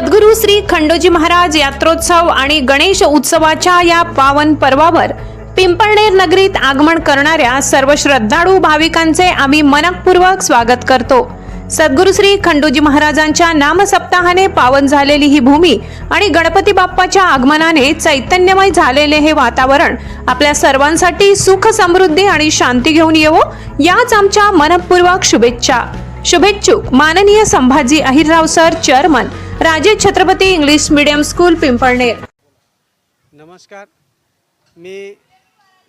सद्गुरू श्री खंडोजी महाराज यात्रोत्सव आणि गणेश उत्सवाच्या या पावन पर्वावर पिंपळनेर नगरीत आगमन करणाऱ्या सर्व श्रद्धाळू भाविकांचे आम्ही मनपूर्वक स्वागत करतो. सद्गुरू श्री खंडोजी महाराजांच्या नामसप्ताहाने पावन झालेली ही भूमी आणि गणपती बाप्पाच्या आगमनाने चैतन्यमय झालेले हे वातावरण आपल्या सर्वांसाठी सुख समृद्धी आणि शांती घेऊन येवो याच आमच्या मनपूर्वक शुभेच्छा. शुभेच्छुक माननीय Sambhaji Ahirrao sir chairman Raje Chhatrapati English medium school Pimpalner. नमस्कार. मी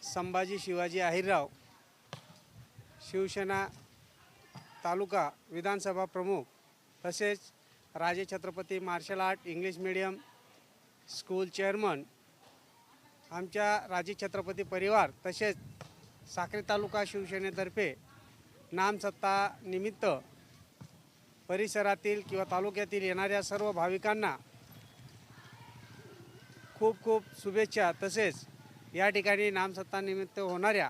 संभाजी शिवाजी अहिरराव शिवसेना तालुका विधानसभा प्रमुख तसेच Raje Chhatrapati martial art English medium school chairman आमच्या राजे छत्रपती परिवार तसेच साक्री तालुका शिवसेनेतर्फे नामसत्ता निमित्त परिसरातील किंवा तालुक्यातील येणाऱ्या सर्व भाविकांना खूप खूप शुभेच्छा. तसेच या ठिकाणी नामसत्तानिमित्त होणाऱ्या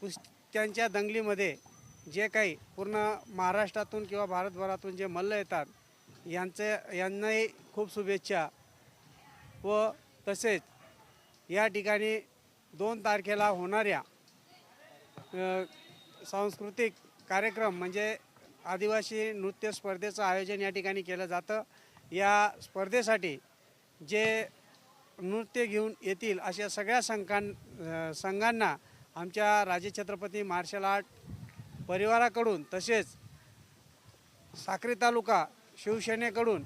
कुस्त्यांच्या दंगलीमध्ये जे काही पूर्ण महाराष्ट्रातून किंवा भारतभरातून जे मल्ल येतात यांचे यांनाही खूप शुभेच्छा. व तसेच या ठिकाणी दोन तारखेला होणाऱ्या सांस्कृतिक कार्यक्रम म्हणजे आदिवासी नृत्य स्पर्धेचं आयोजन या ठिकाणी केलं जातं. या स्पर्धेसाठी जे नृत्य घेऊन येतील अशा सगळ्या संघां संघांना आमच्या राजे छत्रपती मार्शल आर्ट परिवाराकडून तसेच साक्री तालुका शिवसेनेकडून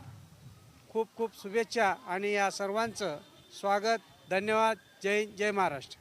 खूप खूप शुभेच्छा आणि या सर्वांचं स्वागत धन्यवाद जय जय महाराष्ट्र.